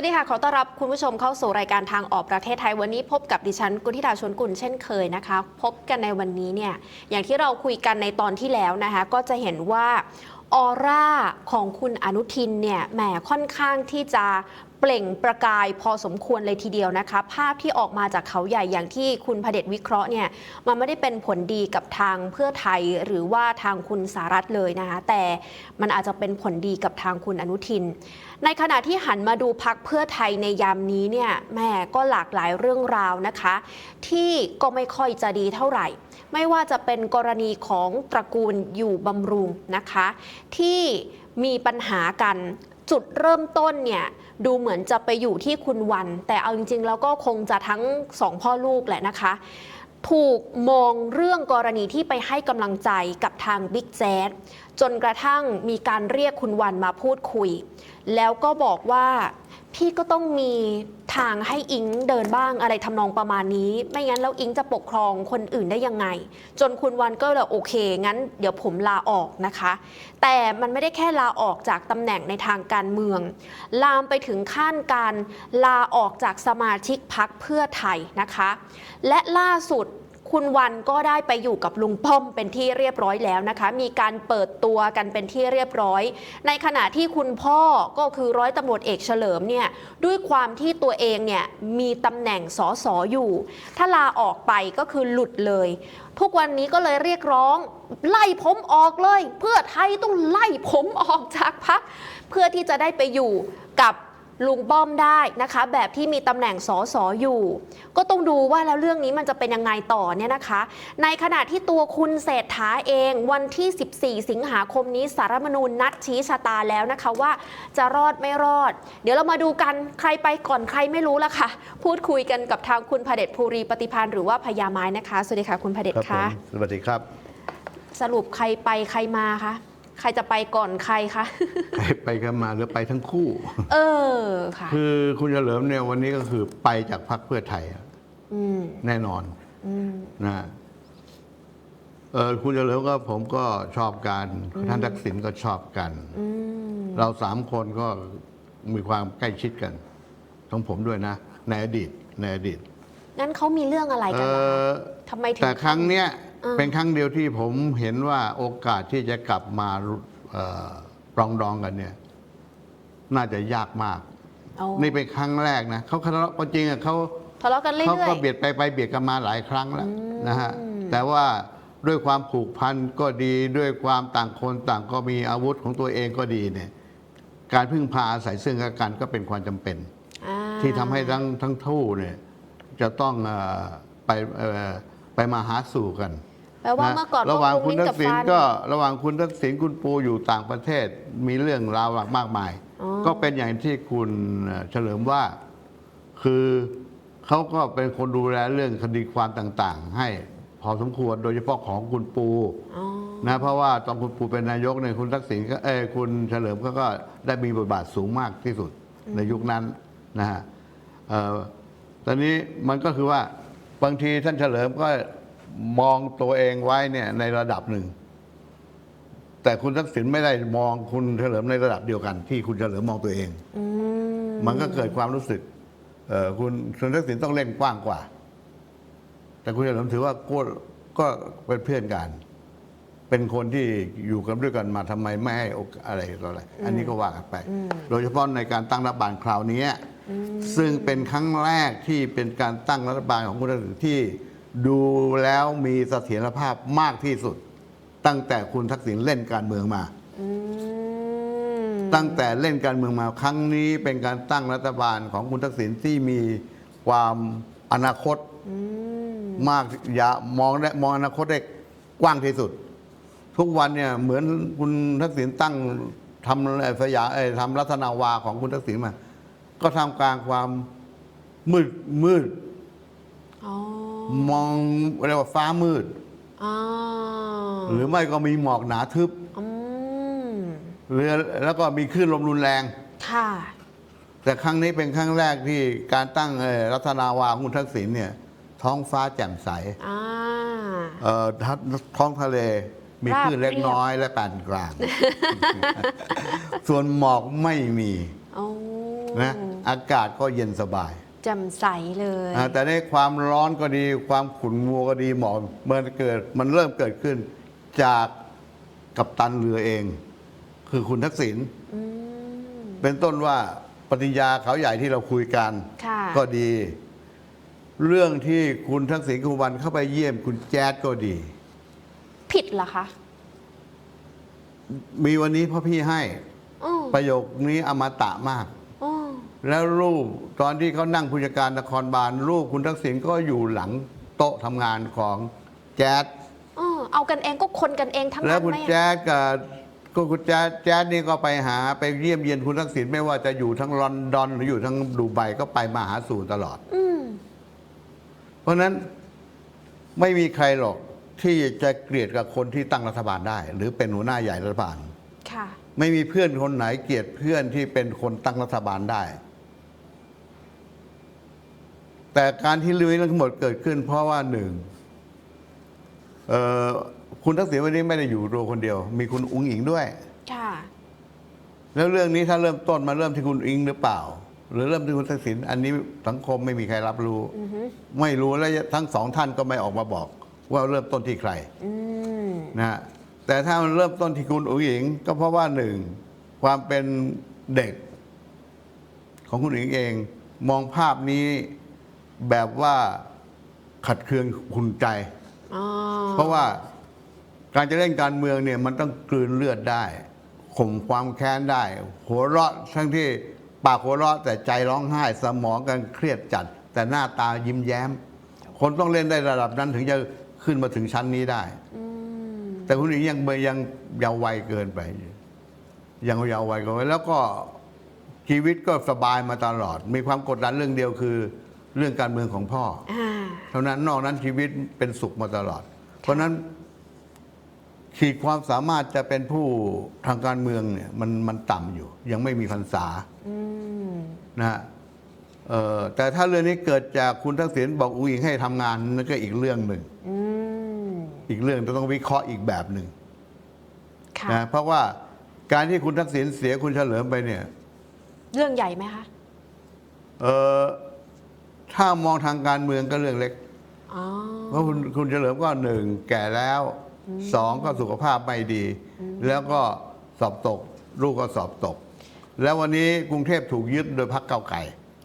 วัสดีค่ะ ขอต้อนรับคุณผู้ชมเข้าสู่รายการทางออกประเทศไทยวันนี้พบกับดิฉันกุณธิดาชวนกุลเช่นเคยนะคะ พบกันในวันนี้เนี่ยอย่างที่เราคุยกันในตอนที่แล้วนะคะ ก็จะเห็นว่าออร่าของคุณอนุทินเนี่ยแหมค่อนข้างที่จะเปล่งประกายพอสมควรเลยทีเดียวนะคะ ภาพที่ออกมาจากเขาใหญ่อย่างที่คุณพเดชวิเคราะห์เนี่ยมันไม่ได้เป็นผลดีกับทางเพื่อไทยหรือว่าทางคุณสารัฐเลยนะคะแต่มันอาจจะเป็นผลดีกับทางคุณอนุทิน ในขณะที่หันมาดูพักเพื่อไทยในยามนี้เนี่ยแม่ก็หลากหลายเรื่องราวนะคะ ที่ก็ไม่ค่อยจะดีเท่าไหร่ ไม่ว่าจะเป็นกรณีของตระกูลอยู่บำรุงนะคะ ที่มีปัญหากันจุดเริ่มต้นเนี่ยดูเหมือนจะไปอยู่ที่คุณวัน แต่เอาจริงๆ แล้วก็คงจะทั้งสองพ่อลูกแหละนะคะ ถูกมองเรื่องกรณีที่ไปให้กำลังใจกับทางบิ๊กแจ๊ด จนกระทั่งมีการเรียกคุณวันมาพูดคุย แล้วก็บอกว่าพี่ก็ต้องมีทางให้อิงเดินบ้างอะไรทำนองประมาณนี้ ไม่งั้นแล้วอิงจะปกครองคนอื่นได้ยังไง จนคุณวันก็เลยโอเค งั้นเดี๋ยวผมลาออกนะคะ แต่มันไม่ได้แค่ลาออกจากตำแหน่งในทางการเมือง ลามไปถึงขั้นการลาออกจากสมาชิกพักเพื่อไทยนะคะ และล่าสุด คุณวันก็ได้ไปอยู่กับลุงป้อมเป็นที่เรียบร้อยแล้วนะคะ มีการเปิดตัวกันเป็นที่เรียบร้อย ในขณะที่คุณพ่อก็คือร้อยตำรวจเอกเฉลิมเนี่ยด้วยความที่ตัวเองเนี่ยมีตำแหน่งสอสออยู่ ถ้าลาออกไปก็คือหลุดเลย ทุกวันนี้ก็เลยเรียกร้องไล่ผมออกเลย เพื่อไทยต้องไล่ผมออกจากพักเพื่อที่จะได้ไปอยู่กับ ลุงป้อมได้นะคะ แบบที่มีตำแหน่งสอสออยู่ ก็ต้องดูว่าแล้วเรื่องนี้มันจะเป็นยังไงต่อเนี่ยนะคะ ในขณะที่ตัวคุณเศรษฐาเองวันที่ 14 สิงหาคมนี้สารรัฐธรรมนูญนัดชี้ชะตาแล้วนะคะว่าจะรอดไม่รอด เดี๋ยวเรามาดูกันใครไปก่อนใครไม่รู้ละค่ะ พูดคุยกันกับทางคุณพเดชภูรีปฏิพันธ์หรือว่าพญาไม้นะคะสวัสดีค่ะคุณพเดชครับผคะมสวัสดีครับ สรุปใครไปใครมาคะ ใครจะไปก่อนใครคะ ไปไปกันมาหรือไปทั้งคู่ เออค่ะ คือคุณเฉลิมเนี่ยวันนี้ก็คือไปจากพรรคเพื่อไทยอะอืมแน่นอนอืม นะเออคุณเฉลิมก็ผมก็ชอบกันท่านทักษิณก็ชอบกัน อืม เราสามคนก็มีความใกล้ชิดกันทั้งผมด้วยนะในอดีตในอดีตงั้นเขามีเรื่องอะไรเอกันล่ะคะอทำไมถึงแต่ครั้งเนี้ย เออเป็นครั้งเดียวที่ผมเห็นว่าโอกาสที่จะกลับมาเอ่อปรองดองกันเนี่ย น่าจะยากมากเอานี่เป็นครั้งแรกนะเขาทะเลาะก็จริงอะเขาทะเลาะกันเรื่เขาอยก็เบียดไปไปเบียดกันมาหลายครั้งแล้วอืมนะฮะแต่ว่าด้วยความผูกพันก็ดีด้วยความต่างคนต่างก็มีอาวุธของตัวเองก็ดีเนี่ย การพึ่งพาอาศัยซึ่งกันและกันก็เป็นความจำเป็นๆอ่าที่ทำให้ทั้งทั้งทู่เนี่ยจะต้องเอ่อไปเอ่อไปมาหาสู่กัน แปลว่านะเมื่อก่อนระหว่างก็คุณลิ้นทักักบษิณฟันก็ระหว่างคุณทักษิณคุณปูอยู่ต่างประเทศมีเรื่องราวมากมายอ๋อก็เป็นอย่างที่คุณเฉลิมว่าคือเขาก็เป็นคนดูแลเรื่องคดีความต่างๆ ให้พอสมควรโดยเฉพาะของคุณปูอ๋อนะเพราะว่าตอนคุณปูเป็นนายกเนี่ยคุณทักษิณก็เออคุณเฉลิมก็ก็ได้มีบทบาทสูงมากที่สุดในยุคนั้นนะฮะเอ่อตอนนี้มันก็คือว่าบางทีท่านเฉลิมก็ มองตัวเองไว้เนี่ยในระดับหนึ่ง แต่คุณทักษิณไม่ได้มองคุณเฉลิมในระดับเดียวกัน ที่คุณเฉลิมมองตัวเอง อืมมันก็เกิดความรู้สึกเอ่อคุณคุณทักษิณต้องเล่นกว้างกว่า แต่คุณเฉลิมถือว่าก็ก็เป็นเพื่อนกัน เป็นคนที่อยู่กันด้วยกันมาทำไมไม่ให้โอกาสอะไรต่ออะไรอันนี้ก็ว่ากันไป โดยเฉพาะในการตั้งรัฐบาลคราวนี้ซึ่งเป็นครั้งแรกที่เป็นการตั้งรัฐบาลของคุณทักษิณที่ ดูแล้วมีเสถียรภาพมากที่สุด ตั้งแต่คุณทักษิณเล่นการเมืองมา อืมตั้งแต่เล่นการเมืองมา ครั้งนี้เป็นการตั้งรัฐบาลของคุณทักษิณที่มีความอนาคตอืมมากอย่ามองได้มองอนาคตได้กว้างที่สุด ทุกวันเนี่ยเหมือนคุณทักษิณตั้งทำเอ่อสยามเอ่อทำรัฐนาวาของคุณทักษิณมา ก็ทำกลางความมืดมืด อ๋อ มองเรียกว่าฟ้ามืด อ๋อหรือไม่ก็มีหมอกหนาทึบอืมหรือแล้วก็มีคลื่นลมรุนแรง ค่ะ แต่ครั้งนี้เป็นครั้งแรกที่การตั้งเอ่อรัฐนาวาของคุณทักษิณเนี่ยท้องฟ้าแจ่มใสอ่า เอ่อทัท้องทะเลมีราบคลื่นเล็กเรียบน้อยและปานกลาง ส่วนหมอกไม่มีโอ้นะอากาศก็เย็นสบายแจ่มใสเลย อ่าแต่ในความร้อนก็ดีความขุ่นมัวก็ดีหมอกมันเกิดมันเริ่มเกิดขึ้นจากกัปตันเรือเอง คือคุณทักษิณอืม เป็นต้นว่าปฏิญญาเขาใหญ่ที่เราคุยกัน ค่ะ ก็ดี เรื่องที่คุณทักษิณคุณวันเข้าไปเยี่ยมคุณแจ๊ดก็ดี ผิดเหรอคะมีวันนี้พ่อพี่ให้อ๋อประโยคนี้อมตะมากอ๋อ แล้วรูปตอนที่เขานั่งผู้จัดการนครบาลรูปคุณทักษิณก็อยู่หลังโต๊ะทำงานของแจ๊ดอ๋อเอากันเองก็คนกันเองทั้งแล้วนั้นคุณไหมอะ แจ๊ดกับก็คุณแจ๊ดแจ๊ดนี่ก็ไปหาไปเยี่ยมเยียนคุณทักษิณไม่ว่าจะอยู่ทั้งลอนดอนหรืออยู่ทั้งดูไบก็ไปมาหาสู่ตลอด อืม เพราะฉะนั้นไม่มีใครหรอกที่จะเกลียดกับคนที่ตั้งรัฐบาลได้ หรือเป็นหัวหน้าใหญ่รัฐบาล ค่ะ ไม่มีเพื่อนคนไหนเกลียดเพื่อนที่เป็นคนตั้งรัฐบาลได้ แต่การที่เรื่องนี้ทั้งหมดเกิดขึ้น เพราะว่าหนึ่งเอ่อคุณทักษิณวันนี้ไม่ได้อยู่ตัวคนเดียว มีคุณอุ้งอิงด้วยค่ะแล้วเรื่องนี้ถ้าเริ่มต้นมาเริ่มที่คุณอิงหรือเปล่า หรือเริ่มที่คุณทักษิณอันนี้สังคมไม่มีใครรับรู้อือฮึไม่รู้และทั้งสองท่านก็ไม่ออกมาบอก ว่าเริ่มต้นที่ใครอืมนะฮะแต่ถ้ามันเริ่มต้นที่คุณอุ๋งอิง ก็เพราะว่าหนึ่งความเป็นเด็ก ของคุณอุ๋งอิงเอง มองภาพนี้ แบบว่าขัดเคืองคุณใจ อ๋อเพราะว่าการจะเล่นการเมืองเนี่ยมันต้องกลืนเลือดได้ข่มความแค้นได้ หัวเราะทั้งที่ปากหัวเราะแต่ใจร้องไห้สมองกันเครียดจัด แต่หน้าตายิ้มแย้ม คนต้องเล่นได้ระดับนั้นถึงจะขึ้นมาถึงชั้นนี้ได้ อืมแต่คุณหญิงยังยังเยาว์วัยเกินไป ยังเยาว์วัยเกินไปแล้วก็ชีวิตก็สบายมาตลอด มีความกดดันเรื่องเดียวคือ เรื่องการเมืองของพ่ออ่าเท่านั้นนอกนั้นชีวิตเป็นสุขมาตลอด เพราะฉะนั้นขีดความสามารถจะเป็นผู้ทางการเมืองเนี่ยมันมันต่ำอยู่ ยังไม่มีพรรษาอืมนะฮะเอ่อแต่ถ้าเรื่องนี้เกิดจากคุณทักษิณบอกอุ้งอิงให้ทำงานนั่นก็อีกเรื่องหนึ่งอืมอีกเรื่องต้องวิเคราะห์อีกแบบหนึ่งค่ะนะเพราะว่าการที่คุณทักษิณเสียคุณเฉลิมไปเนี่ย เรื่องใหญ่ไหมคะเออ ถ้ามองทางการเมืองก็เรื่องเล็ก อ๋อ เพราะคุณคุณเฉลิมก็หนึ่งแก่แล้วสองก็สุขภาพไม่ดี แล้วก็สอบตก ลูกก็สอบตก แล้ววันนี้กรุงเทพถูกยึดโดยพรรคเก้าวไก่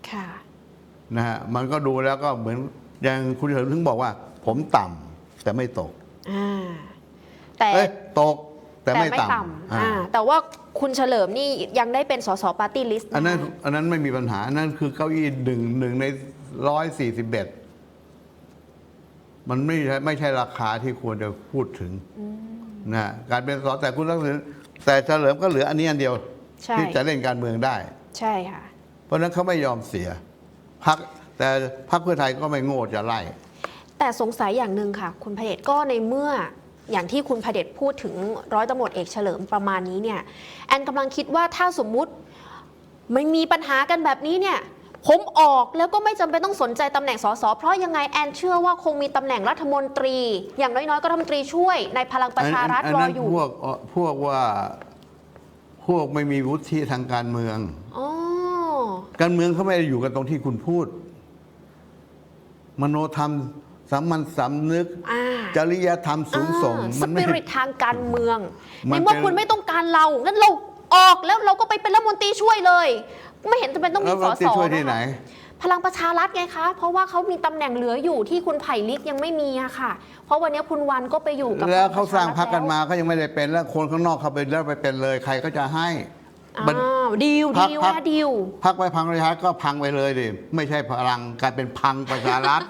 ค่ะ นะฮะมันก็ดูแล้วก็เหมือนอย่างคุณเฉลิมถึงบอกว่า ผมต่ำแต่ไม่ตกอ่า แต่เอ้ยตกแต่แต่ไม่ไม่ต่ำต่ำอ่าอ่า แต่ว่าคุณเฉลิมนี่ยังได้เป็นสสปาร์ตี้ลิสต์อันนั้นอันนั้นไม่มีปัญหาอันนั้นคือเก้าอี้หนึ่งหนึ่งในร้อยสี่สิบเอ็ดมันไม่ใช่ไม่ใช่ราคาที่ควรจะพูดถึงนะการเป็นสแต่คุณทักษิณแต่เฉลิมก็เหลืออันนี้อันเดียวใช่ที่จะเล่นการเมืองได้ ใช่ค่ะ เพราะฉะนั้นเขาไม่ยอมเสียพักแต่พักเพื่อไทยก็ไม่โง่จะไล่แต่สงสัยอย่างหนึ่งค่ะ คุณพเดชก็ในเมื่อ อย่างที่คุณพเดชพูดถึงร้อยตำรวจเอกเฉลิมประมาณนี้เนี่ยแอนกำลังคิดว่าถ้าสมมุติไม่มีปัญหากันแบบนี้เนี่ยผมออกแล้วก็ไม่จำเป็นต้องสนใจตำแหน่งสสเพราะยังไงแอนเชื่อว่าคงมีตำแหน่งรัฐมนตรี อย่างน้อยๆก็รัฐมนตรีช่วยในพลังประชารัฐนรอนั้นอยู่พวกเอ่อพวกว่าพวกไม่มีวุฒิทางการเมืองอ๋อการเมืองเขาไม่ได้อยู่กันตรงที่คุณพูด มโนธรรม สามัญสำนึก อ่า จริยธรรมสูงส่ง สมันปิไม่ริตทางการเมืองมัในนเมื่อเป็น คุณไม่ต้องการเรางั้นเราออกแล้วเราก็ไปเป็นรัฐมนตรีช่วยเลย ไม่เห็นจำเป็นต้องมีแล้วสเราสจะช่วยที่นะคะไหนพลังประชารัฐไงคะ เพราะว่าเขามีตำแหน่งเหลืออยู่ที่คุณไผ่ลิกยังไม่มีอะค่ะ เพราะวันนี้คุณวันก็ไปอยู่กับแล้วเขาสร้างพพรลัรคกันมาก็ยังไม่ได้เป็นแล้วคนข้างนอกเขาไปแล้วไปเป็นเลย ใครก็จะให้ประชารัฐแล้วอ้าวดีลพรรคดีลพรรค นะดีลพรรคไปพังประชารัฐก็พังไปเลยดิไม่ใช่พลังกลายเป็นพังประชารัฐ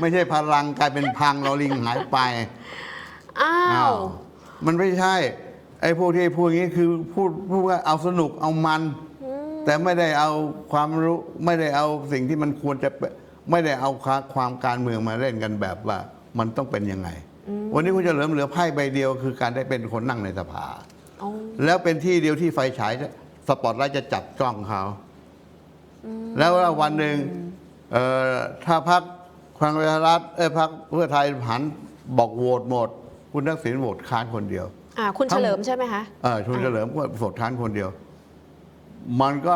ไม่ใช่พลังกลายเป็นพังเราลิงหายไป อ้าอ้าววมันไม่ใช่ ไอ้พวกที่พูดอย่างนี้คือพูดพูดว่าเอาสนุกเอามัน แต่ไม่ได้เอาความรู้ไม่ได้เอาสิ่งที่มันควรจะเป็นไม่ได้เอาความการเมืองมาเล่นกันแบบว่า มันต้องเป็นยังไง วันนี้คุณเฉลิมเหลือไพ่ใบเดียว คือการได้เป็นคนนั่งในสภาอ๋อแล้วเป็นที่เดียวที่ไฟฉายจะสปอตไลท์จะจับจ้องเขาแล้ววันหนึ่งเอ่อถ้าพัก พลังประชารัฐเอ้ยพักเพื่อไทยหันบอกโหวตหมด คุณทักษิณโหวตค้านคนเดียวอ่าคุณทั้เฉงลิมใช่ไหมคะเออคุณเฉลิมก็โหวตค้านคนเดียว มันก็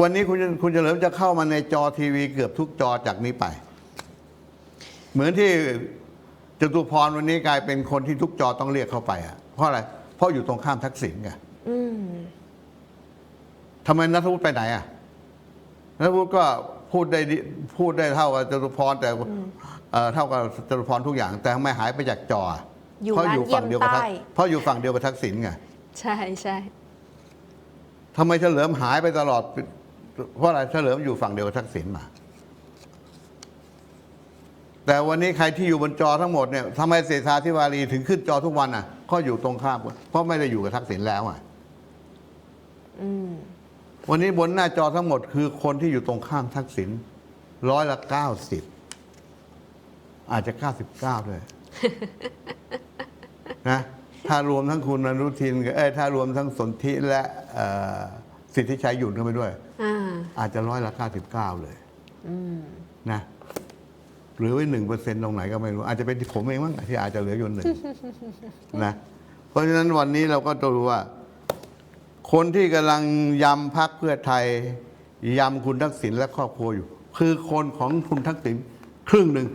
วันนี้คุณคุณเฉลิมจะเข้ามาในจอทีวีเกือบทุกจอจากนี้ไป เหมือนที่จตุพรวันนี้กลายเป็นคนที่ทุกจอต้องเรียกเข้าไปอะเพราะอะไร เพราะอยู่ตรงข้ามทักษิณไงอืมทำไมนัทวุฒิไปไหนอะนัทวุฒิก็ พูดได้ดีพูดได้เท่ากับจตุพรแต่เอ่อเท่ากับจตุพรทุกอย่าง แต่ทำไมหายไปจากจออะอยู่เพราะร้านอยู่เยี่ยฝั่มงเดียวกับทักใต้ เพราะอยู่ฝั่งเดียวกับทักษิณไงใช่ใช่ทำไมเฉลิมหายไปตลอด เพราะอะไรเฉลิมอยู่ฝั่งเดียวกับทักษิณมา แต่วันนี้ใครที่อยู่บนจอทั้งหมดเนี่ยทำไมเศรษฐาธิวารีถึงขึ้นจอทุกวันอะก็อยู่ตรงข้ามกันเพราะไม่ได้อยู่กับทักษิณแล้วอะ อืม วันนี้บนหน้าจอทั้งหมดคือคนที่อยู่ตรงข้ามทักษิณร้อยละเก้าสิบอาจจะเก้าสิบเก้าด้วยนะถ้ารวมทั้งคุณอนุทินกับเอ้ยถ้ารวมทั้งสนธิและเอ่อสิทธิชัยหยุ่นเข้าไปด้วยอ่าอาจจะร้อยละเก้าสิบเก้าเลยอืมนะหรือไว้หนึ่งเปอร์เซ็นตรงไหนก็ไม่รู้ อาจจะเป็นที่ผมเองมั้งที่อาจจะเหลืออยู่หนึ่งนะ เพราะฉะนั้นวันนี้เราก็ต้องรู้ว่า คนที่กำลังยำพักเพื่อไทยยำคุณทักษิณและครอบครัวอยู่ คือคนของคุณทักษิณครึ่งหนึ่ง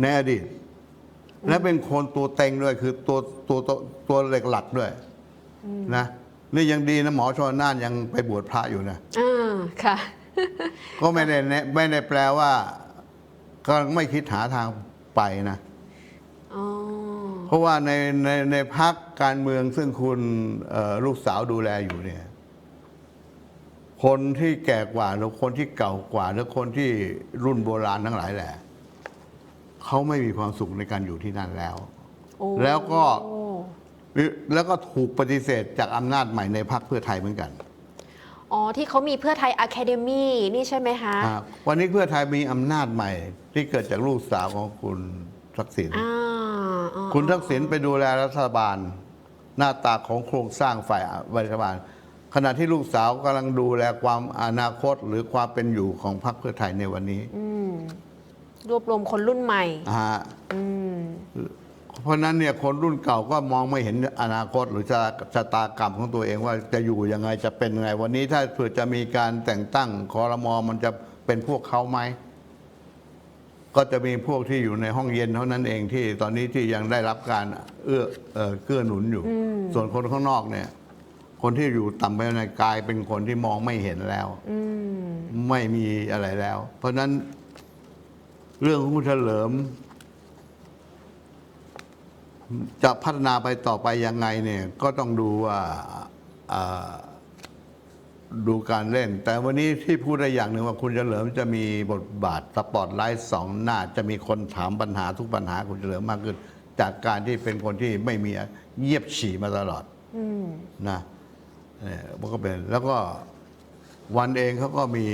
ในอดีต และเป็นคนตัวเต็งด้วยคือตัวตัวตัวตัวเหล็กหลักด้วยนะนี่ยังดีนะหมอชนน่านยังไปบวชพระอยู่นะอ่าค่ะ ก็ไม่ได้แนะไม่ได้แปลว่าก็ไม่คิดหาทางไปนะอ๋อ เพราะว่าในในในพักการเมืองซึ่งคุณเอ่อลูกสาวดูแลอยู่เนี่ย คนที่แก่กว่าหรือคนที่เก่ากว่าหรือคนที่รุ่นโบราณทั้งหลายแหละเขาไม่มีความสุขในการอยู่ที่นั่นแล้วโอ้แล้วก็แล้วก็ถูกปฏิเสธจากอำนาจใหม่ในพรรคเพื่อไทยเหมือนกัน อ๋อ ที่เขามีเพื่อไทยอะคาเดมี่นี่ใช่ไหมคะครับวันนี้เพื่อไทยมีอำนาจใหม่ที่เกิดจากลูกสาวของคุณ ทักษิณอ่าอ่าคุณทักษิณไปดูแลรัฐบาล หน้าตาของโครงสร้างฝ่ายรัฐบาล ขณะที่ลูกสาวกำลังดูแลความอนาคตหรือความเป็นอยู่ของพรรคเพื่อไทยในวันนี้อืมรวบรวมคนรุ่นใหม่อ่าอืมเพราะฉะนั้นเนี่ยคนรุ่นเก่าก็มองไม่เห็นอนาคตหรือชะชะตากรรมของตัวเองว่าจะอยู่ยังไงจะเป็นยังไง วันนี้ถ้าเผื่อจะมีการแต่งตั้งคอรมอมันจะเป็นพวกเขาไหม ก็จะมีพวกที่อยู่ในห้องเย็นเท่านั้นเองที่ตอนนี้ที่ยังได้รับการเอื้อเอ่อเกื้อหนุนอยู่ ส่วนคนข้างนอกเนี่ย คนที่อยู่ต่ำไปในกายเป็นคนที่มองไม่เห็นแล้ว อืมไม่มีอะไรแล้ว เพราะฉะนั้นเรื่องของคุณเฉลิม จะพัฒนาไปต่อไปยังไงเนี่ย ก็ต้องดูว่าอ่า ดูการเล่น แต่วันนี้ที่พูดได้อย่างหนึ่งว่าคุณเฉลิมจะมีบทบาทสปอตไลท์สองหน้าจะมีคนถามปัญหาทุกปัญหาคุณเฉลิมมากขึ้น จากการที่เป็นคนที่ไม่มีเยียบฉี่มาตลอดอืมนะเนี่ยมันก็เป็นแล้วก็วันเองเขาก็มี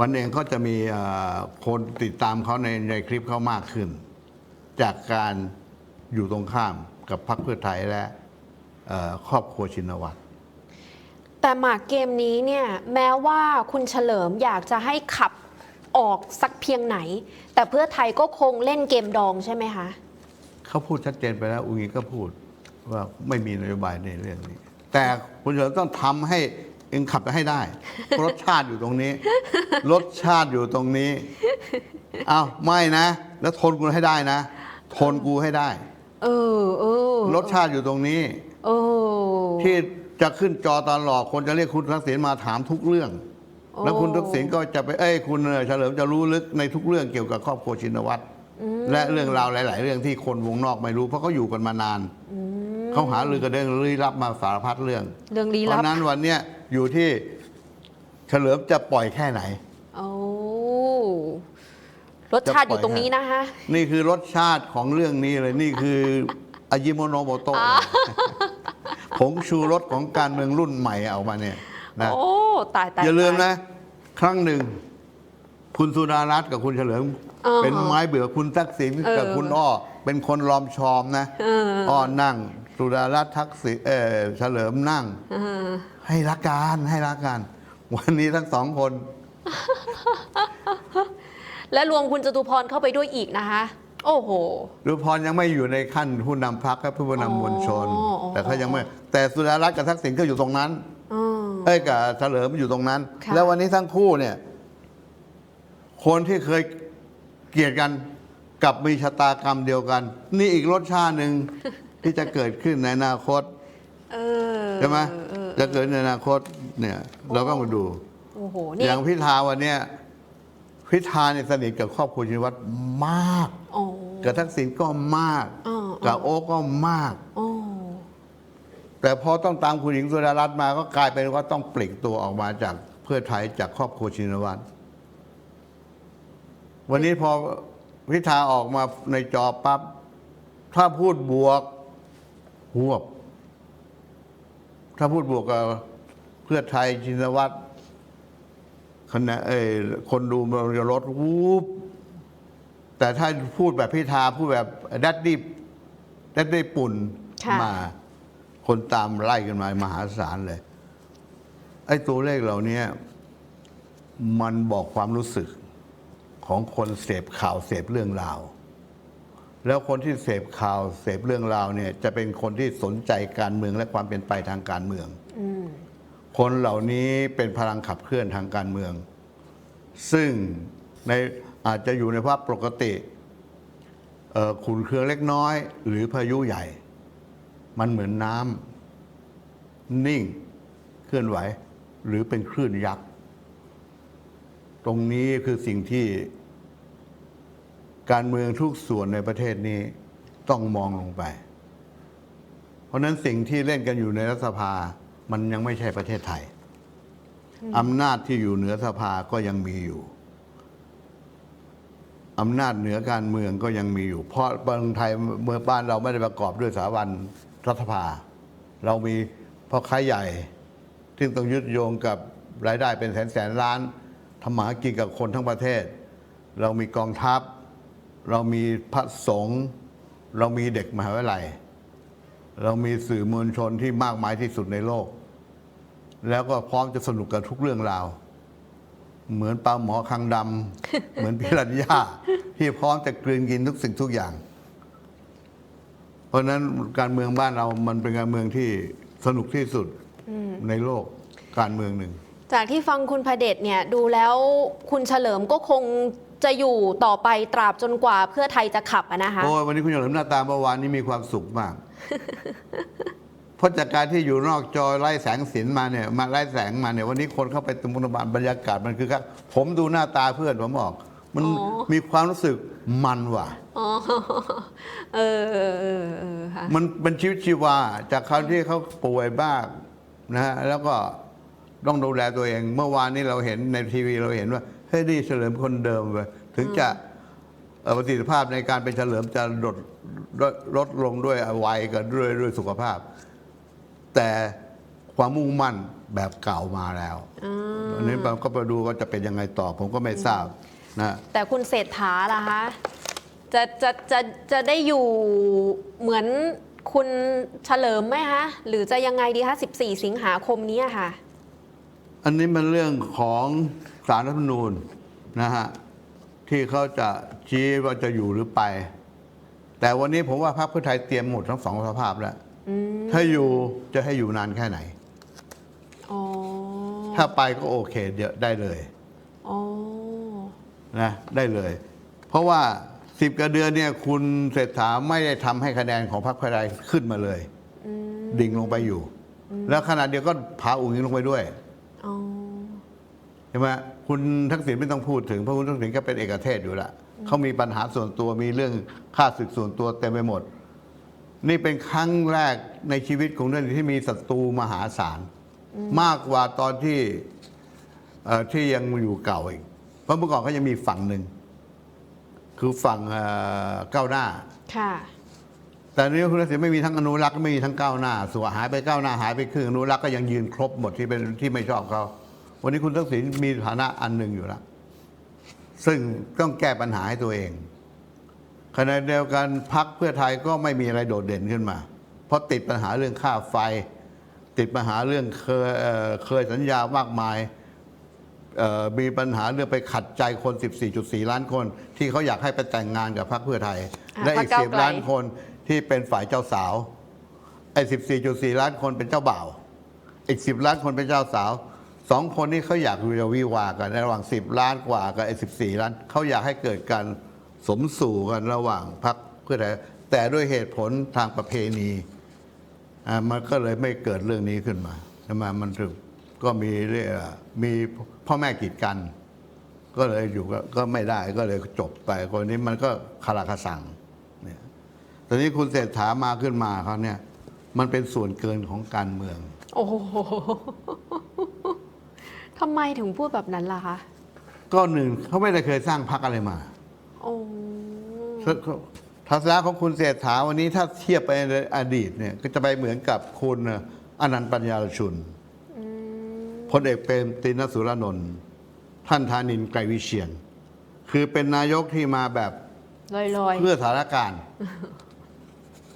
วันเองเขาจะมีเอ่อคนติดตามเขาในในคลิปเขามากขึ้น จากการอยู่ตรงข้ามกับพรรคเพื่อไทยและเอ่อครอบครัวชินวัตร แต่หมากเกมนี้เนี่ยแม้ว่าคุณเฉลิมอยากจะให้ขับออกสักเพียงไหน แต่เพื่อไทยก็คงเล่นเกมดองใช่ไหมคะ เขาพูดชัดเจนไปแล้วอุงอิงก็พูดว่าไม่มีนโยบายในเรื่องนี้ แต่คุณเฉลิมต้องทำให้เองขับให้ได้รสชาติอยู่ตรงนี้รสชาติอยู่ตรงนี้อ้าวไม่นะ แล้วทนกูให้ได้นะ ทนกูให้ได้ เออเออรสชาติอยู่ตรงนี้ เออที่ จะขึ้นจอตลอดคนจะเรียกคุณทักษิณมาถามทุกเรื่องโอ้แล้วคุณทักษิณก็จะไปเอ้ยคุณเฉลิมจะรู้ลึกในทุกเรื่องเกี่ยวกับครอบครัวชินวัตรและเรื่องราวหลาย ๆ เรื่องที่คนวงนอกไม่รู้ เพราะเขาอยู่กันมานานอืมเขาหาลือกันเรื่องลี้ลับมาสารพัดเรื่อง เรื่องลี้เพลับราะนั้นวันเนี้ยอยู่ที่เฉลิมจะปล่อยแค่ไหนโอ้รสชาติอยู่ตรงนี้นะคะนี่คือรสชาติของเรื่องนี้เลยนี่คืออายิโมโนโมโตะ ผงชูรสของการเมืองรุ่นใหม่เอามาเนี่ยนะโอ้ตายตายอย่าลืมตนะ ครั้งหนึ่ง คุณสุดารัตน์กับคุณเฉลิมเออ เป็นไม้เบื่อคุณทักษิณเออ กับคุณอ้อ เป็นคนลอมชอมนะเอออ้อนั่ง สุดารัตน์ทักษิณเออเฉลิมนั่ง เออให้รักกันให้รักกันวันนี้ทั้งสองคน และรวมคุณจตุพรเข้าไปด้วยอีกนะคะ โอ้โหรุพรยังไม่อยู่ในขั้นผู้นำพักและผู้นำมวลชนอ๋ออ๋อแต่เขายังไม่ แต่สุดารัตน์กับทักษิณก็อยู่ตรงนั้นอืมเอ้ยกับเฉลิมอยู่ตรงนั้นค่ะแล้ววันนี้ทั้งคู่เนี่ย คนที่เคยเกลียดกันกลับมีชะตากรรมเดียวกัน นี่อีกรสชาติหนึ่งที่จะเกิดขึ้นในอนาคตเออใช่ไหมเออจะเกิดในอนาคตเนี่ย เราก็มาดูโอ้โหอนี่ย่างพิธาวันเนี้ย พิธาเนี่ยสนิทกับครอบครัวชินวัตรมากโอ้กับทักษิณก็มากอ๋อกับโอ๊กก็มากโอ้แต่พอต้องตามคุณหญิงสุดารัตน์มาก็กลายเป็นว่าต้องปลีกตัวออกมาจากเพื่อไทยจากครอบครัวชินวัตรวันนี้พอพิธาออกมาในจอปั๊บถ้าพูดบวกหวบ ถ้าพูดบวกกับเพื่อไทยชินวัตร คะแนนเอ้ยคนดูมันจะลดวูบแต่ถ้าพูดแบบพิธาพูดแบบดัดดี้ดัดดี้ปุ่นค่ะ มา คนตามไล่กันมามหาศาลเลย ไอ้ตัวเลขเหล่านี้มันบอกความรู้สึกของคนเสพข่าวเสพเรื่องราว แล้วคนที่เสพข่าวเสพเรื่องราวเนี่ย จะเป็นคนที่สนใจการเมืองและความเป็นไปทางการเมือง อืม คนเหล่านี้เป็นพลังขับเคลื่อนทางการเมือง ซึ่งในอาจจะอยู่ในภาพปกติขุนเคืองเล็กน้อย หรือพายุใหญ่ มันเหมือนน้ำนิ่งเคลื่อนไหว หรือเป็นคลื่นยักษ์ ตรงนี้คือสิ่งที่ การเมืองทุกส่วนในประเทศนี้ต้องมองลงไป เพราะฉะนั้นสิ่งที่เล่นกันอยู่ในรัฐสภา มันยังไม่ใช่ประเทศไทย อำนาจที่อยู่เหนือสภาก็ยังมีอยู่ อำนาจเหนือการเมืองก็ยังมีอยู่ เพราะเมืองไทยเมืองบ้านเราไม่ได้ประกอบด้วยสถาบันรัฐสภา เรามีพ่อค้าใหญ่ ซึ่งต้องยึดโยงกับรายได้เป็นแสนแสนล้านทำมาหากินกับคนทั้งประเทศ เรามีกองทัพ เรามีพระสงฆ์เรามีเด็กมหาวิทยาลัย เรามีสื่อมวลชนที่มากมายที่สุดในโลก แล้วก็พร้อมจะสนุกกับทุกเรื่องราว เหมือนปลาหมอคังดำ เหมือนพิรัญญาที่พร้อมจะกลืนกินทุกสิ่งทุกอย่าง เพราะฉะนั้นการเมืองบ้านเรามันเป็นการเมืองที่สนุกที่สุดในโลกการเมืองหนึ่ง จากที่ฟังคุณพระเดชเนี่ยดูแล้วคุณเฉลิมก็คงจะอยู่ต่อไปตราบจนกว่าเพื่อไทยจะขับอะนะคะโอ้ยวันนี้คุณเฉลิมหน้าตาเมื่อวานนี้มีความสุขมาก เพราะจากการที่อยู่นอกจอไล่แสงสินมาเนี่ย มาไล่แสงมาเนี่ย วันนี้คนเข้าไปตรงบนบานบรรยากาศมันคือครับ ผมดูหน้าตาเพื่อนผมบอก มันอ๋อมีความรู้สึกมันว่ะอ๋อเออเออเออเออค่ะมันเป็นชีวิตชีวา จากคราวที่เขาป่วยบ้างนะฮะแล้วก็ต้องดูแลตัวเอง เมื่อวานนี้เราเห็นในทีวีเราเห็นว่าเฮ้ยนี่เฉลิมคนเดิมเลยถึงจะเอ่อ ประสิทธิภาพในการเป็นเฉลิมจะลดลดลดลงด้วยวัยกับด้วยด้วยสุขภาพ แต่ความมุ่งมั่นแบบเก่ามาแล้วอืมอันนี้ผมก็ไปดูว่าจะเป็นยังไงต่อ ผมก็ไม่ทราบนะแต่คุณเศรษฐาล่ะคะจะจะจะจะได้อยู่เหมือนคุณเฉลิมไหมคะหรือจะยังไงดีคะ14 สิงหาคมนี้อะค่ะ อันนี้มันเรื่องของสารรัฐธรรมนูญนะฮะ ที่เขาจะชี้ว่าจะอยู่หรือไป แต่วันนี้ผมว่าพรรคเพื่อไทยเตรียมหมดทั้งสองสภาพแล้วอืมถ้าอยู่จะให้อยู่นานแค่ไหนอ๋อถ้าไปก็โอเคเดี๋ยวได้เลยอ๋อนะได้เลย เพราะว่าสิบกว่าเดือนเนี่ยคุณเศรษฐาไม่ได้ทำให้คะแนนของพรรคเพื่อไทยขึ้นมาเลยอืมดิ่งลงไปอยู่ แล้วขนาดเดียวก็พาอุ้งอิงลงไปด้วยอ๋อใช่ไหม คุณทักษิณไม่ต้องพูดถึงเพราะคุณทักษิณก็เป็นเอกเทศอยู่ละเขามีปัญหาส่วนตัวมีเรื่องค่าศึกส่วนตัวเต็มไปหมด นี่เป็นครั้งแรกในชีวิตของเรื่องที่มีศัตรูมหาศาลมากกว่าตอนที่เอ่อที่ยังอยู่เก่าอีกเพราะเมื่อก่อนเขายังมีฝั่งหนึ่งคือฝั่งเอ่อก้าวหน้าค่ะแต่นี้คุณทักษิณไม่มีทั้งอนุรักษ์ไม่มีทั้งก้าวหน้าส่วนหายไปก้าวหน้าหายไปครึ่งอนุรักษ์ก็ยังยืนครบหมดที่เป็นที่ไม่ชอบเขา วันนี้คุณทักษิณมีฐานะอันหนึ่งอยู่แล้ว ซึ่งต้องแก้ปัญหาให้ตัวเองขณะเดียวกันพักเพื่อไทยก็ไม่มีอะไรโดดเด่นขึ้นมา เพราะติดปัญหาเรื่องค่าไฟ ติดปัญหาเรื่องเคยเอ่อเคยสัญญามากมายเอ่อมีปัญหาเรื่องไปขัดใจคน 14.4 ล้านคน ที่เขาอยากให้ไปแต่งงานกับพรรคเพื่อไทยอ่าและอีกพรรคก้าวไกล10 ล้านคนที่เป็นฝ่ายเจ้าสาวไอ้14.4 ล้านคนเป็นเจ้าบ่าว อีก 10 ล้านคนเป็นเจ้าสาว สองคนนี้เขาอยากจะวิวากันในระหว่าง 10 ล้านกว่ากับไอ้14ล้านเขาอยากให้เกิดการสมสู่กันระหว่างพรรคเพื่อไทยแต่ด้วยเหตุผลทางประเพณีอ่ามันก็เลยไม่เกิดเรื่องนี้ขึ้นมาใช่ไมมันถึงก็มีเรื่องมีพ่อแม่กีดกัน ก็เลยอยู่ก็ก็ไม่ได้ก็เลยจบไปคนนี้มันก็คาราคาสั่งเนี่ยตอนนี้คุณเศรษฐามาขึ้นมาเขาเนี่ย มันเป็นส่วนเกินของการเมือง โอ้โห ทำไมถึงพูดแบบนั้นล่ะคะ ก็หนึ่งเขาไม่ได้เคยสร้างพรรคอะไรมาโอ้ทัศนะของคุณเศรษฐาวันนี้ถ้าเทียบไปในอดีตเนี่ย ก็จะไปเหมือนกับคุณอนันต์ปัญญารชุนอืมพลเอกเปรมตินสุรานนท์ท่านธานินทร์ไกรวิเชียน คือเป็นนายกที่มาแบบลอยเพื่อสถานการณ์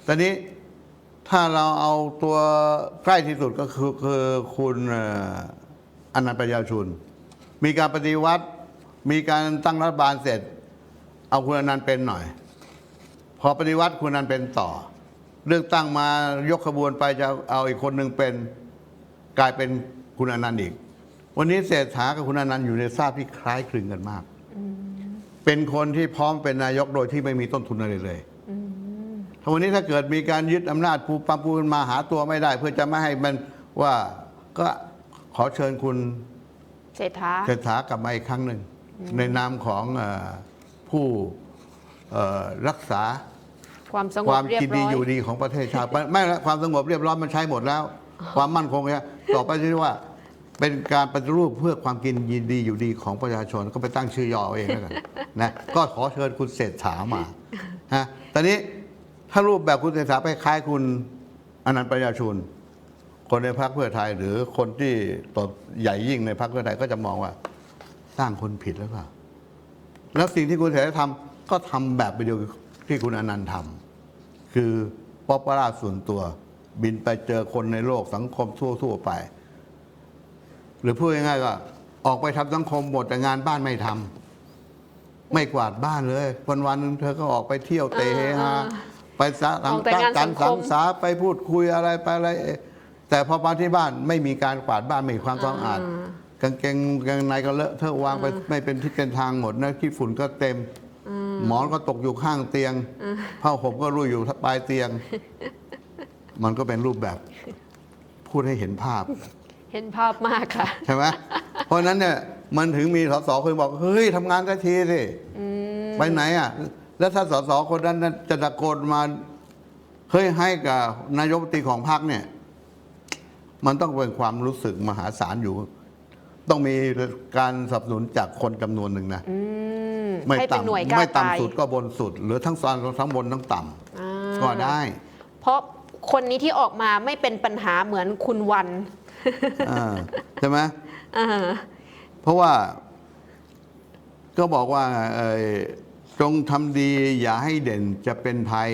ตอนนี้ถ้าเราเอาตัวใกล้ที่สุดก็คือคือคุณเอนันต์ปัญญาชุน มีการปฏิวัติ มีการตั้งรัฐบาลเสร็จ เอาคุณอนันต์เป็นหน่อย พอปฏิวัติคุณอนันต์เป็นต่อเรื่องตั้งมายกขบวนไปจะเอาอีกคนหนึ่งเป็นกลายเป็นคุณอนันต์อีก วันนี้เศรษฐากับคุณอนันต์อยู่ในทราบที่คล้ายคลึงกันมาก เป็นคนที่พร้อมเป็นนายกโดยที่ไม่มีต้นทุนอะไรเลยถ้าวันนี้ถ้าเกิดมีการยึดอำนาจปูปังปูนมาหาตัวไม่ได้ เพื่อจะไม่ให้มันว่าก็ ขอเชิญคุณเศรษฐาเศรษฐากลับมาอีกครั้งหนึ่ง ในนามของเออผู้เอ่อรักษาความสงคบวามเรียบกินร้ดีอยอยู่ดีของประเทศชาติไม่ไม่ละความสงบเรียบร้อยมันใช้หมดแล้ว ความมั่นคงเนี่ยต่อไปที่ว่า เป็นการปฏิรูปเพื่อความกินยินดีอยู่ดีของประชาชนก็ไปตั้งชื่อย่อเอาเองแล้วกันนะก็ขอเชิญคุณเศรษฐามาฮะตอนนี้ถ้ารูปแบบคุณเศรษฐาไปคล้ายคุณอนันต์ปัญญาชุน คนในพรรคเพื่อไทย หรือคนที่ตบใหญ่ยิ่งในพรรคเพื่อไทยก็จะมองว่า สร้างคนผิดแล้วเปล่าแล้วสิ่งที่คุณเศรษฐาทำก็ทำแบบเดียวกับที่คุณอนันต์ทำคือป๊อปปราส่วนตัว บินไปเจอคนในโลกสังคมทั่วๆไป หรือพูดง่ายๆก็ออกไปทำสังคมหมดแต่งานบ้านไม่ทำไม่กวาดบ้านเลย วันวันๆหนึงเธอก็ออกไปเที่ยวเตะเฮฮาไปสะออกแต่งานกัสันงคสัมงสาไปพูดคุยอะไรไปอะไร แต่พอมาที่บ้านไม่มีการกวาดบ้านไม่มีความสะอาดกางเกงกางในก็เลอะเทอะวางไปไม่เป็นที่เป็นทางหมดนะขี้ฝุ่นก็เต็มหมอนก็ตกอยู่ข้างเตียงผ้าห่มก็รุ่ยอยู่ปลายเตียง มันก็เป็นรูปแบบ พูดให้เห็นภาพ เห็นภาพมากค่ะ ใช่ไหมเพราะฉะนั้นเนี่ยมันถึงมีสสคนบอก เฮ้ยทำงานกันทีสิไปไหนอะ แล้วถ้าสสคนนั้นน่ะจะตะโกนมาเฮ้ยให้กับนายกรัฐมนตรีของพรรคเนี่ย มันต้องเป็นความรู้สึกมหาศาลอยู่ ต้องมีการสนับสนุนจากคนจำนวนหนึ่งนะอืมไม่ให้เป็นหน่วยต่ำกล้าไม่ตายต่ำสุดก็บนสุด หรือทั้งซ้อนทั้งบนทั้งต่อ่าำก็ได้ เพราะคนนี้ที่ออกมาไม่เป็นปัญหาเหมือนคุณวันอ่าใช่ไหม อ่าเพราะว่าก็บอกว่าเอ่อจงทำดีอย่าให้เด่นจะเป็นภัย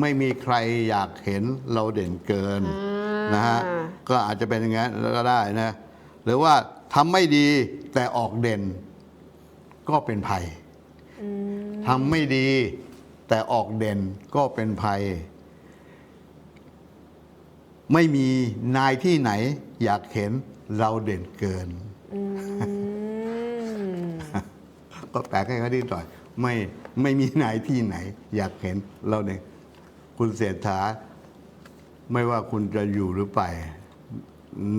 ไม่มีใครอยากเห็นเราเด่นเกิน อ่า นนะฮะก็อาจจะเป็นอย่างนั้นก็ได้นะหรือว่าทำไม่ดีแต่ออกเด่น ก็เป็นภัยอืมทำไม่ดี แต่ออกเด่นก็เป็นภัย ไม่มีนายที่ไหน อยากเห็นเราเด่นเกินอืมก็แปลกให้เขาดีหน่อย ไม่ไม่มีนายที่ไหน อยากเห็นเราเนี่ยคุณเศรษฐา ไม่ว่าคุณจะอยู่หรือไป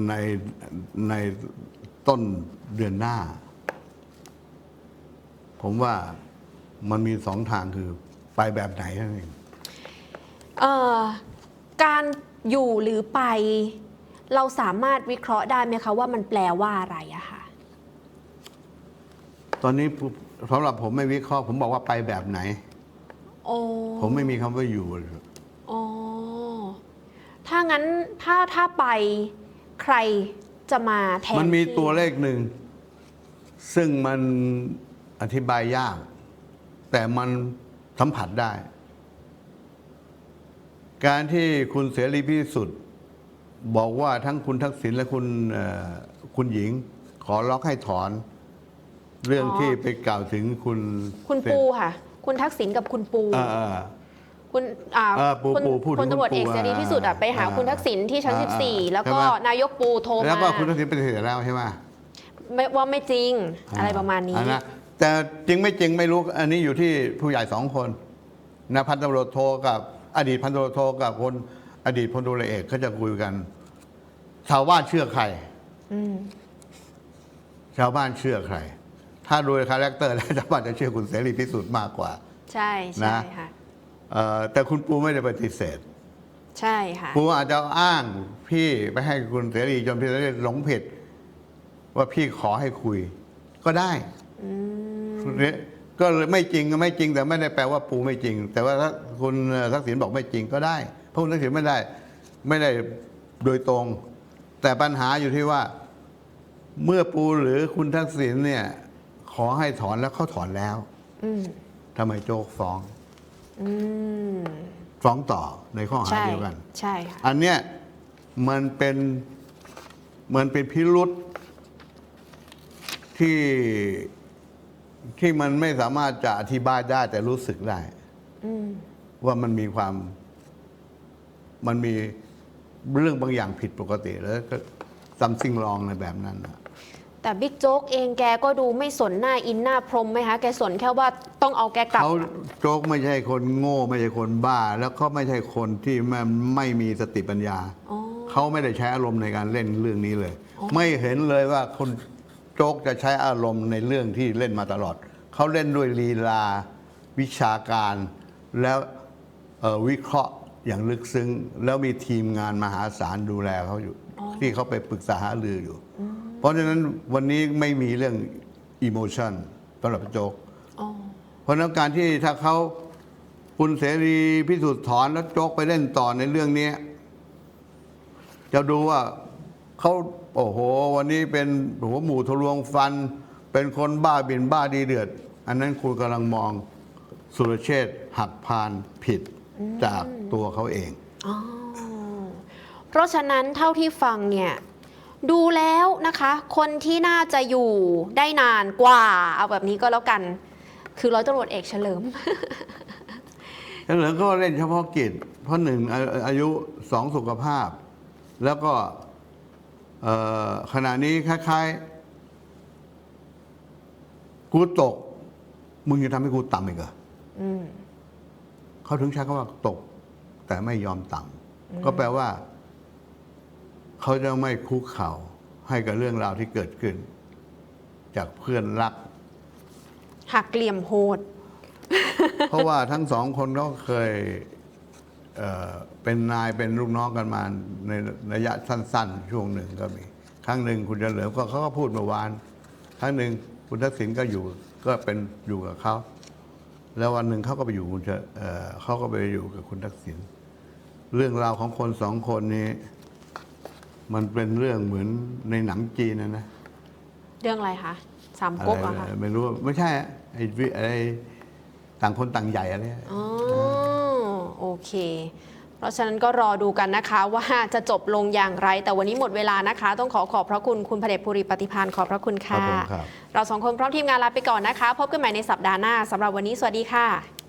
ในในต้นเดือนหน้า ผมว่ามันมีสองทางคือไปแบบไหนนั่นเองเอ่อการอยู่หรือไป เราสามารถวิเคราะห์ได้ไหมคะว่ามันแปลว่าอะไรอะค่ะ ตอนนี้สำหรับผมไม่วิเคราะห์ผมบอกว่าไปแบบไหนโอ้ผมไม่มีคำว่าอยู่เลยอ๋อ ถ้างั้นถ้าถ้าไปใครจะมาแทนมันมีที่ตัวเลขหนึ่ง ซึ่งมันอธิบายยาก แต่มันสัมผัสได้ การที่คุณเสรีพิสุทธิ์บอกว่าทั้งคุณทักษิณและคุณเอ่อคุณหญิง ขอร้องให้ถอน เรื่องอ๋อที่ไปกล่าวถึงคุณ คุณปูค่ะ คุณทักษิณกับคุณปูเออเออ คุณอ่าเออปูคุณปูพูดถึงพลตำรวจเอกคุณปูเสรีพิสุทธิ์อะอ่าไปหาอ่าคุณทักษิณที่ชั้น อ่า14 แล้วก็ใช่ไหมนายกปูโทรแล้วมาก็คุณทักษิณปฏิเสธแล้วใช่ไหม ไม่ว่าไม่จริงอะไรประมาณนี้ อ่นะแต่จริงไม่จริงไม่รู้อันนี้อยู่ที่ผู้ใหญ่สองคนนะพันตำรวจโทกับ อดีตพันตำรวจโทกับคนอดีตพลตำรวจเอกเขาจะคุยกันชาวบ้านเชื่อใครอืม ชาวบ้านเชื่อใคร ถ้าโดยคาแรคเตอร์แล้วชาวบ้านจะเชื่อคุณเสรีพิสุทธิ์มากกว่า ใช่ใช่นะ ค่ะเอ่อ แต่คุณปูไม่ได้ปฏิเสธ ใช่ค่ะปูอาจจะอ้างพี่ไปให้คุณเสรีจนพี่เสรีหลงผิด ว่าพี่ขอให้คุย ก็ได้ก็เลยไม่จริงก็ไม่จริงแต่ไม่ได้แปลว่าปูไม่จริง แต่ว่าถ้าคุณทักษิณบอกไม่จริงก็ได้เพราะคุณทักษิณไม่ได้ไม่ได้โดยตรง แต่ปัญหาอยู่ที่ว่าเมื่อปูหรือคุณทักษิณเนี่ย ขอให้ถอนแล้วเขาถอนแล้วอืมทำไมโจ๊กฟ้องอืม ฟ้องต่อในข้อหาใช่เดียวกัน ใช่ค่ะอันเนี้ยมันเป็นมันเป็นพิรุษที่ที่มันไม่สามารถจะอธิบายได้แต่รู้สึกได้ อืมว่ามันมีความ มันมีเรื่องบางอย่างผิดปกติแล้วก็ซัมซิงลองในแบบนั้นน่ะ แต่บิ๊กโจ๊กเองแกก็ดูไม่สนหน้าอินหน้าพรหมไหมคะ แกสนแค่ว่าต้องเอาแกกลับ เขาโจ๊กไม่ใช่คนโง่ไม่ใช่คนบ้า แล้วเขาไม่ใช่คนที่มันไม่มีสติปัญญา อ๋อ เขาไม่ได้ใช้อารมณ์ในการเล่นเรื่องนี้เลย ไม่เห็นเลยว่าคนโจ๊กจะใช้อารมณ์ในเรื่องที่เล่นมาตลอด เขาเล่นด้วยลีลา วิชาการแล้วเอ่อวิเคราะห์อย่างลึกซึ้ง แล้วมีทีมงานมหาศาลดูแลเขาอยู่ ที่เขาไปปรึกษาหารืออยู่ เพราะฉะนั้นวันนี้ไม่มีเรื่องอิโมชันสำหรับโจ๊กอ๋อเพราะฉะนั้นการที่ถ้าเขาคุณเสรีพิสุทธิ์ถอนแล้วโจ๊กไปเล่นต่อในเรื่องนี้ จะดูว่าเขาโอ้โห วันนี้เป็นหัวหมูทะลวงฟัน เป็นคนบ้าบินบ้าดีเดือด อันนั้นคุณกำลังมองสุรเชษฐ์หักพานผิดจากตัวเขาเองอ๋อเพราะฉะนั้นเท่าที่ฟังเนี่ย ดูแล้วนะคะ คนที่น่าจะอยู่ได้นานกว่า เอาแบบนี้ก็แล้วกัน คือร้อยตำรวจเอกเฉลิมแล้วเหลือก็เล่นเฉพาะกิจ เพราะหนึ่งอาอายุสองสุขภาพ แล้วก็เอ่อขณะนี้คล้ายๆ กูตก มึงจะทำให้กูต่ำอีกเหรออืม เขาถึงใช้คำว่าตก แต่ไม่ยอมต่ำก็แปลว่า เขาจะไม่คุกเข่าให้กับเรื่องราวที่เกิดขึ้น จากเพื่อนรัก หักเหลี่ยมโหด เพราะว่าทั้งสองคนก็เคยเอ่อเป็นนายเป็นลูกน้องกันมาในระยะสั้น ๆ ช่วงหนึ่งก็มี ครั้งหนึ่งคุณเฉลิมก็เขาก็พูดเมื่อวาน ครั้งหนึ่งคุณทักษิณก็อยู่ก็เป็นอยู่กับเขาแล้ววันหนึ่งเขาก็ไปอยู่คุณเฉเอ่อเขาก็ไปอยู่กับคุณทักษิณเรื่องราวของคนสองคนนี้ มันเป็นเรื่องเหมือนในหนังจีนนะนะเรื่องอะไรคะสามอะไรก๊กเหรอะคะไม่รู้ไม่ใช่อะไอ้วิอะไรต่างคนต่างใหญ่อะไรอ๋อโอเค เพราะฉะนั้นก็รอดูกันนะคะ ว่าจะจบลงอย่างไร แต่วันนี้หมดเวลานะคะ ต้องขอขอบพระคุณคุณพระเดชภูริปฏิพานขอบพระคุณครัค่ะบผมครับ เราสองคนพร้อมทีมงานลาไปก่อนนะคะ พบกันใหม่ในสัปดาห์หน้าสำหรับวันนี้สวัสดีค่ะ